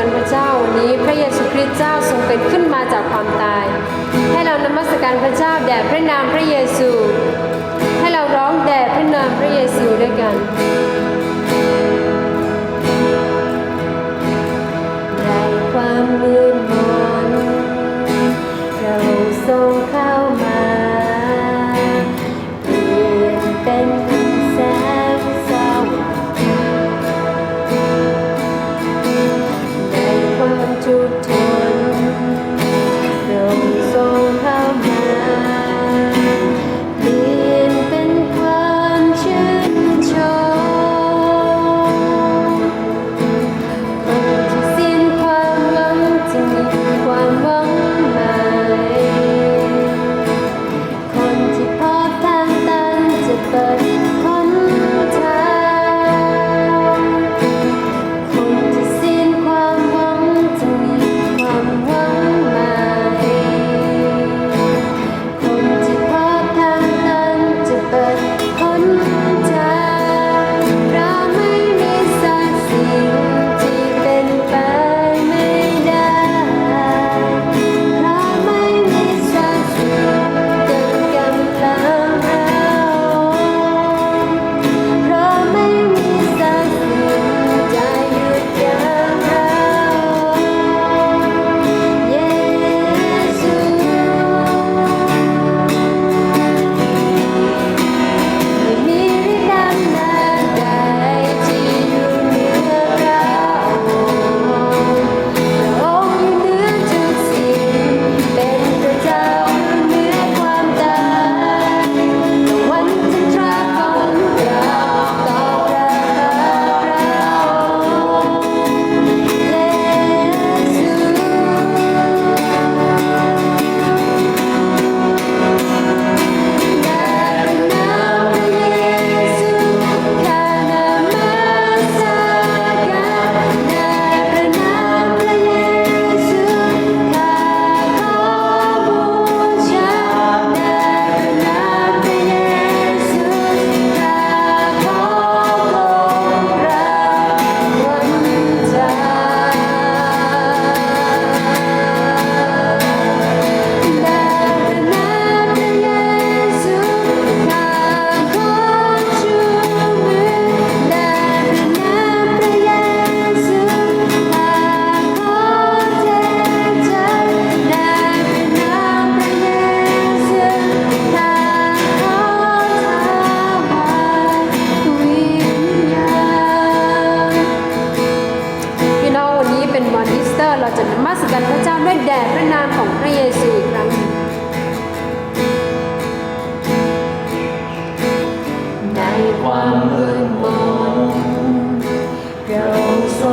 กันพระเจ้าวันนี้พระเยซูคริสต์เจ้าทรงเป็นขึ้นมาจากความตาย ให้เรานมัสการพระเจ้าแด่พระนามพระเยซู ให้เราร้องแด่พระนามพระเยซูด้วยกันในความมืดมน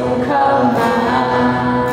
come back.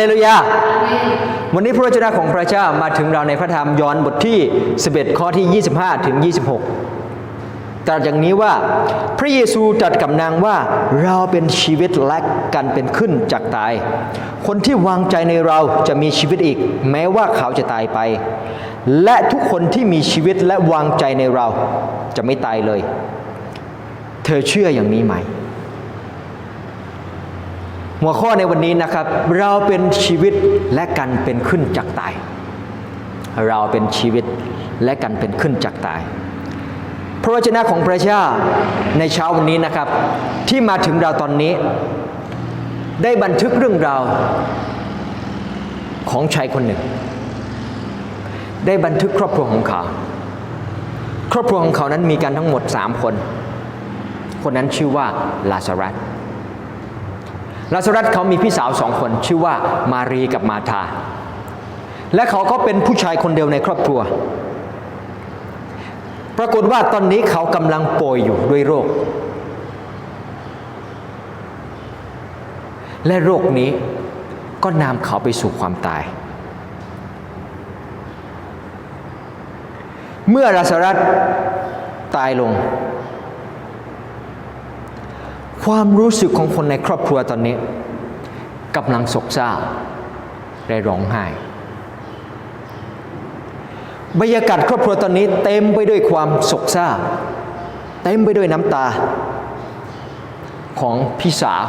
เลลูยา วันนี้พระวจนะของพระเจ้ามาถึงเราในพระธรรมยอห์นบทที่ 11 ข้อที่ 25 ถึง 26 ตรัสอย่างนี้ว่า พระเยซูตรัสกับนางว่าเราเป็นชีวิตและกันเป็นขึ้นจากตาย คนที่วางใจในเราจะมีชีวิตอีก แม้ว่าเขาจะตายไป และทุกคนที่มีชีวิตและวางใจในเราจะไม่ตายเลย เธอเชื่ออย่างนี้ไหม หัวข้อในวันนี้นะครับ เราเป็นชีวิตและกันเป็นขึ้นจากตาย เราเป็นชีวิตและกันเป็นขึ้นจากตาย พระวจนะของพระเจ้าในเช้าวันนี้นะครับ ที่มาถึงเราตอนนี้ ได้บันทึกเรื่องราวของชายคนหนึ่ง ได้บันทึกครอบครัวของเขา ครอบครัวของเขานั้นมีกันทั้งหมดสามคน คนนั้นชื่อว่าลาซารัส ลาซารัสเขามีพี่สาวสองคนชื่อว่ามารีกับมาธา และเขาก็เป็นผู้ชายคนเดียวในครอบครัว ปรากฏว่าตอนนี้เขากำลังป่วยอยู่ด้วยโรค และโรคนี้ก็นำเขาไปสู่ความตาย เมื่อลาซารัสตายลง ความรู้สึกของคนในครอบครัวตอนนี้กำลังโศกเศร้าและร้องไห้บรรยากาศครอบครัวตอนนี้เต็มไปด้วยความโศกเศร้าเต็มไปด้วยน้ำตาของพี่สาว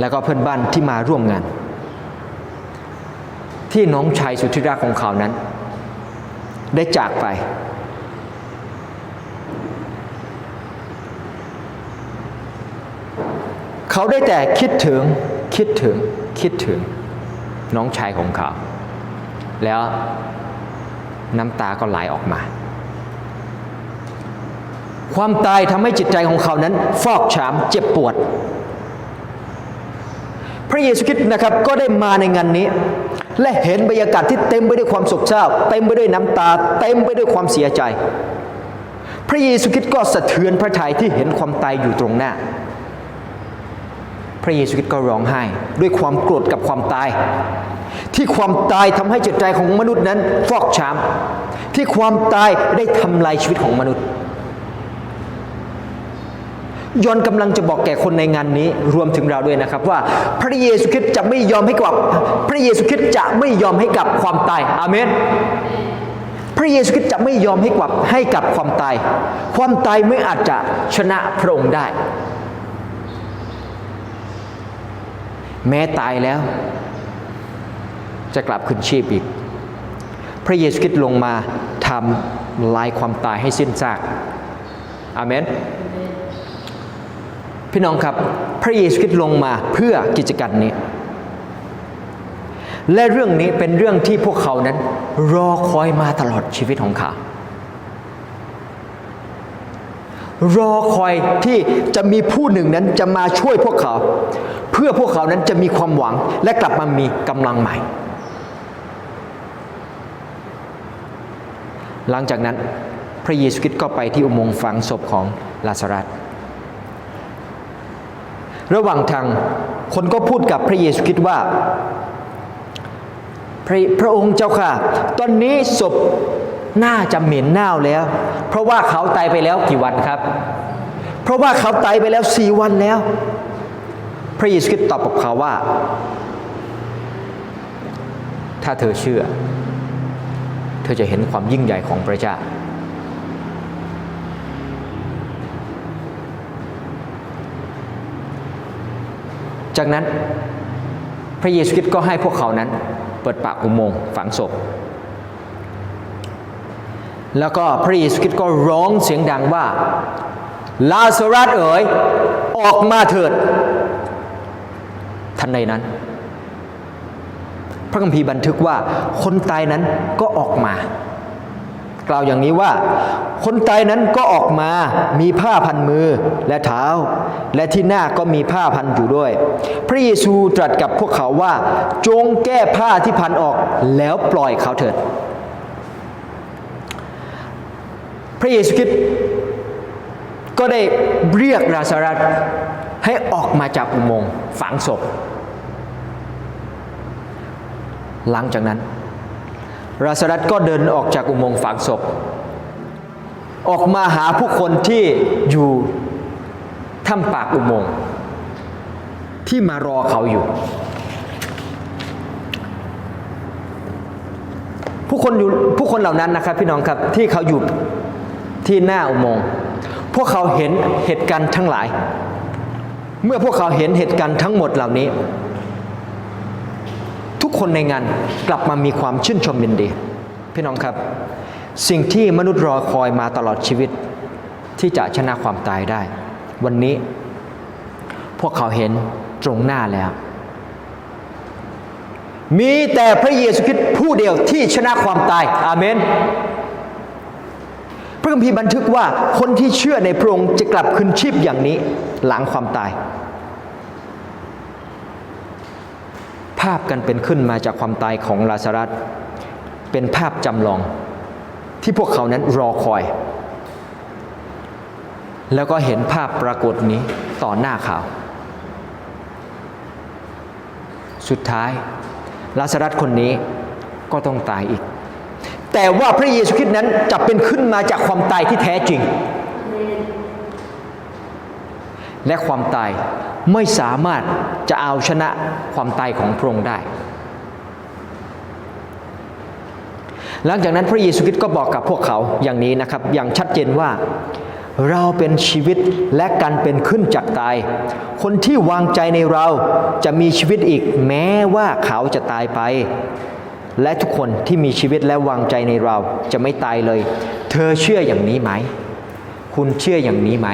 และก็เพื่อนบ้านที่มาร่วมงาน ที่น้องชายสุดที่รักของเขานั้น ได้จากไป เขาได้แต่คิดถึงคิดถึงคิดถึงน้องชายของเขา แล้วน้ำตาก็ไหลออกมา ความตายทำให้จิตใจของเขานั้น ฟอกช้ำเจ็บปวด พระเยซูคริสต์นะครับก็ได้มาในงานนี้ และเห็นบรรยากาศที่เต็มไปด้วยความโศกเศร้า เต็มไปด้วยน้ำตา เต็มไปด้วยความเสียใจ พระเยซูคริสต์ก็สะเทือนพระทัยที่เห็นความตายอยู่ตรงหน้า ระเยซูคริสต์ก็ร้องไห้ ด้วยความโกรธกับความตาย ที่ความตายทำให้จิตใจของมนุษย์นั้นฟอกช้ำที่ความตายได้ทำลายชีวิตของมนุษย์ยอนกำลังจะบอกแก่คนในงานนี้รวมถึงเราด้วยนะครับว่า พระเยซูคริสต์จะไม่ยอมให้กับพระเยซูคริสต์จะไม่ยอมให้กับความตายอาเมนพระเยซูคริสต์จะไม่ยอมให้กับให้กับความตาย ความตายไม่อาจจะชนะพระองค์ได้ แม้ตายแล้ว จะกลับคืนชีพอีก พระเยซูคริสต์ลงมาทำลายความตายให้สิ้นซากอาเมนพี่น้องครับ พระเยซูคริสต์ลงมาเพื่อกิจการนี้ และเรื่องนี้เป็นเรื่องที่พวกเขานั้น รอคอยมาตลอดชีวิตของเขา รอคอยที่จะมีผู้หนึ่งนั้นจะมาช่วยพวกเขา เพื่อพวกเขานั้นจะมีความหวังและกลับมามีกำลังใหม่ หลังจากนั้นพระเยซูคริสต์ก็ไปที่อุโมงค์ฝังศพของลาซารัสระหว่างทางคนก็พูดกับพระเยซูคริสต์ว่าพระพระองค์เจ้าค่ะ ตอนนี้ศพ น่าจะเหม็นเน่าแล้ว เพราะว่าเขาตายไปแล้วกี่วันครับ เพราะว่าเขาตายไปแล้วสี่วันแล้ว พระเยซูคริสต์ตอบกับเขาว่า ถ้าเธอเชื่อ เธอจะเห็นความยิ่งใหญ่ของพระเจ้าจากนั้นพระเยซูคริสต์ก็ให้พวกเขานั้น เปิดปากอุโมงค์ฝังศพ แล้วก็พระเยซูคริสต์ก็ร้องเสียงดังว่า ลาซารัสเอ๋ยออกมาเถิด ทันใดนั้น พระคัมภีร์บันทึกว่าคนตายนั้นก็ออกมา กล่าวอย่างนี้ว่า คนตายนั้นก็ออกมามีผ้าพันมือและเท้า และที่หน้าก็มีผ้าพันอยู่ด้วย พระเยซูตรัสกับพวกเขาว่า จงแก้ผ้าที่พันออกแล้วปล่อยเขาเถิด พระเยซูคริสต์ก็ได้เรียกลาซารัสให้ออกมาจากอุโมงค์ฝังศพ หลังจากนั้นราสรัตก็เดินออกจากอุโมงค์ฝังศพ ออกมาหาผู้คนที่อยู่ถ้ำปากอุโมงค์ที่มารอเขาอยู่ ผู้คนอยู่ผู้คนเหล่านั้นนะครับพี่น้องครับที่เขาอยู่ ที่หน้าอุโมงค์พวกเขาเห็นเหตุการณ์ทั้งหลาย เมื่อพวกเขาเห็นเหตุการณ์ทั้งหมดเหล่านี้ ทุกคนในงานกลับมามีความชื่นชมยินดี พี่น้องครับ สิ่งที่มนุษย์รอคอยมาตลอดชีวิต ที่จะชนะความตายได้ วันนี้ พวกเขาเห็นตรงหน้าแล้ว มีแต่พระเยซูคริสต์ผู้เดียวที่ชนะความตาย อาเมน ระคัมภีร์บันทึกว่าคนที่เชื่อในพระองค์จะกลับคืนชีพอย่างนี้หลังความตาย ภาพกันเป็นขึ้นมาจากความตายของลาซารัสเป็นภาพจำลองที่พวกเขานั้นรอคอย แล้วก็เห็นภาพปรากฏนี้ต่อหน้าเขาสุดท้ายลาซารัสคนนี้ก็ต้องตายอีก แต่ว่าพระเยซูคริสต์นั้นจะเป็นขึ้นมาจากความตายที่แท้จริง และความตายไม่สามารถจะเอาชนะความตายของพระองค์ได้ หลังจากนั้นพระเยซูคริสต์ก็บอกกับพวกเขาอย่างนี้นะครับ อย่างชัดเจนว่าเราเป็นชีวิตและการเป็นขึ้นจากตาย คนที่วางใจในเราจะมีชีวิตอีกแม้ว่าเขาจะตายไป และทุกคนที่มีชีวิตและวางใจในเราจะไม่ตายเลย เธอเชื่ออย่างนี้ไหม คุณเชื่ออย่างนี้ไหม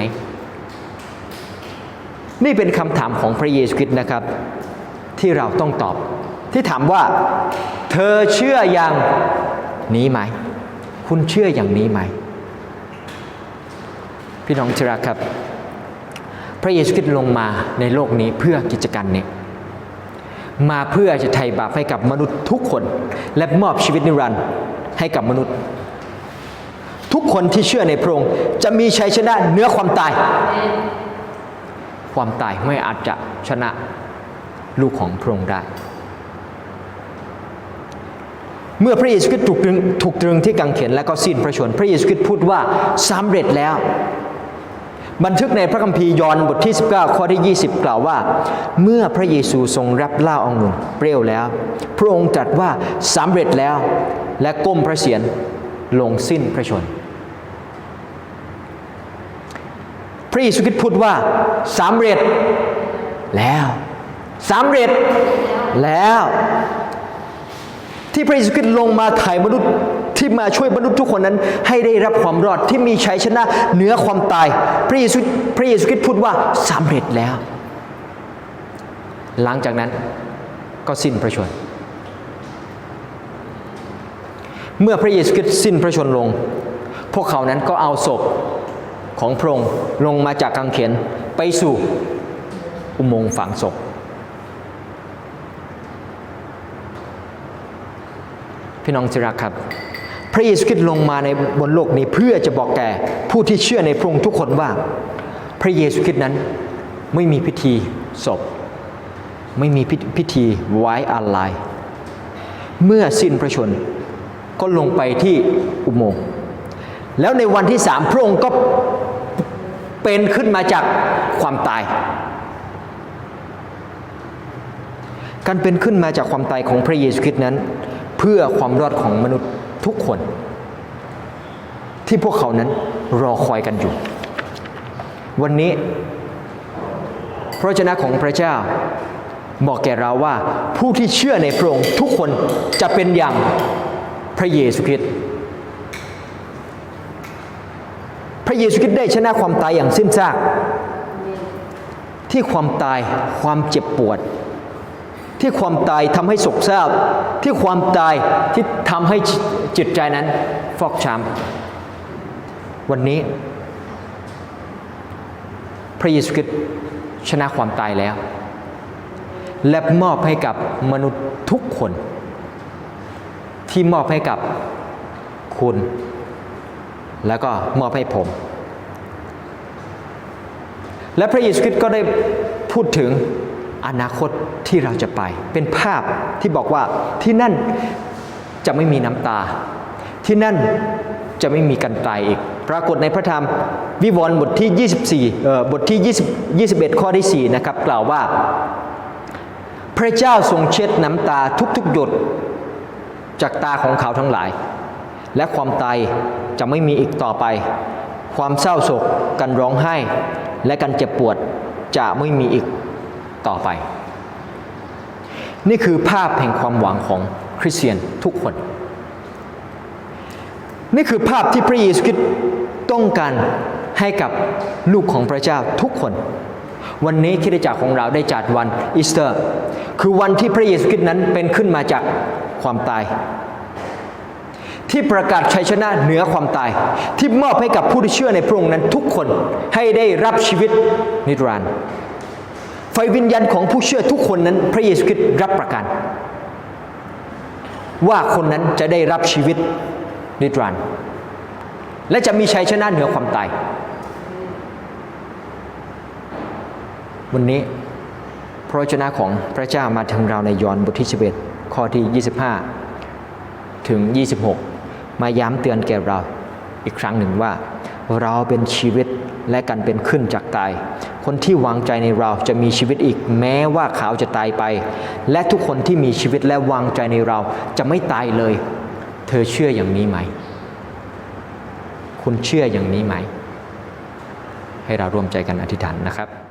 นี่เป็นคำถามของพระเยซูคริสต์นะครับ ที่เราต้องตอบ ที่ถามว่า เธอเชื่ออย่างนี้ไหม คุณเชื่ออย่างนี้ไหม พี่น้องทีรักครับ พระเยซูคริสต์ลงมาในโลกนี้เพื่อกิจการนี้ มาเพื่อจะไถ่บาปให้กับมนุษย์ทุกคน และมอบชีวิตนิรันดร์ให้กับมนุษย์ ทุกคนที่เชื่อในพระองค์จะมีชัยชนะเหนือความตาย ความตายไม่อาจจะชนะลูกของพระองค์ได้ เมื่อพระเยซูคริสต์ถูกตรึงถูกตรึงที่กังเขนและก็สิ้นพระชนม์พระเยซูคริสต์พูดว่าสำเร็จแล้ว บันทึกในพระคัมภีร์ยอห์นบทที่ 19 ข้อที่ 20 กล่าวว่า เมื่อพระเยซูทรงรับเล้าองุ่นเปรี้ยวแล้ว พระองค์ตรัสว่าสำเร็จแล้วและก้มพระเศียรลงสิ้นพระชนม์พระเยซูคริสต์พูดว่าสำเร็จแล้วสำเร็จแล้ว ที่พระเยซูคริสต์ลงมาไถ่มนุษย์ ที่มาช่วยมนุษย์ทุกคนนั้น ให้ได้รับความรอดที่มีชัยชนะเหนือความตาย พระเยซูพระเยซูคริสต์พูดว่าสำเร็จแล้ว หลังจากนั้นก็สิ้นพระชน เมื่อพระเยซูคริสต์สิ้นพระชนลง พวกเขานั้นก็เอาศพของพระองค์ลงมาจากกางเขนไปสู่อุโมงค์ฝังศพพี่น้องที่รักครับ พระเยซูคริสต์ลงมาในบนโลกนี้เพื่อจะบอกแก่ผู้ที่เชื่อในพระองค์ทุกคนว่า พระเยซูคริสต์นั้นไม่มีพิธีศพ ไม่มีพิธีไว้อาลัยเมื่อสิ้นพระชนก็ลงไปที่อุโมงค์แล้วในวันที่สามพระองค์ก็เป็นขึ้นมาจากความตาย การเป็นขึ้นมาจากความตายของพระเยซูคริสต์นั้น เพื่อความรอดของมนุษย์ ทุกคน ที่พวกเขานั้นรอคอยกันอยู่ วันนี้ พระเจ้าของพระเจ้าบอกแก่เราว่าผู้ที่เชื่อในพระองค์ทุกคนจะเป็นอย่างพระเยซูคริสต์พระเยซูคริสต์ได้ชนะความตายอย่างสิ้นซาก ที่ความตายความเจ็บปวด ที่ความตายทำให้โศกเศร้าที่ความตายที่ทำให้จิตใจนั้นฟอกช้ำวันนี้ พระเยซูคริสต์ชนะความตายแล้ว และมอบให้กับมนุษย์ทุกคน ที่มอบให้กับคุณ แล้วก็มอบให้ผม และพระเยซูคริสต์ก็ได้พูดถึง อนาคตที่เราจะไป เป็นภาพที่บอกว่าที่นั่นจะไม่มีน้ำตา ที่นั่นจะไม่มีกันตายอีก ปรากฏในพระธรรมวิวรณ์บทที่ 24เอ่อบทที่ 20 21 ข้อที่4นะครับกล่าวว่า พระเจ้าทรงเช็ดน้ำตาทุกๆหยดจากตาของเขาทั้งหลาย และความตายจะไม่มีอีกต่อไป ความเศร้าโศก กันร้องไห้ และกันเจ็บปวดจะไม่มีอีก ต่อไป นี่คือภาพแห่งความหวังของคริสเตียนทุกคน นี่คือภาพที่พระเยซูคริสต์ต้องการให้กับลูกของพระเจ้าทุกคน วันนี้คริสตจักรของเราได้จัดวันอีสเตอร์ คือวันที่พระเยซูคริสต์นั้นเป็นขึ้นมาจากความตาย ที่ประกาศชัยชนะเหนือความตาย ที่มอบให้กับผู้ที่เชื่อในพระองค์นั้นทุกคนให้ได้รับชีวิตนิรันดร์ ไฟวิญญาณของผู้เชื่อทุกคนนั้น พระเยซูคริสต์รับประกัน ว่าคนนั้นจะได้รับชีวิตนิรันดร์และจะมีชัยชนะเหนือความตาย วันนี้พระวจนะของพระเจ้ามาถึงเราในยอห์นบทที่ 11 ข้อที่ 25 ถึง 26 มาย้ำเตือนแก่เราอีกครั้งหนึ่งว่า เราเป็นชีวิตและกันเป็นขึ้นจากตาย คนที่วางใจในเราจะมีชีวิตอีก แม้ว่าเขาจะตายไป และทุกคนที่มีชีวิตและวางใจในเราจะไม่ตายเลย เธอเชื่ออย่างนี้ไหม คุณเชื่ออย่างนี้ไหม ให้เราร่วมใจกันอธิษฐานนะครับ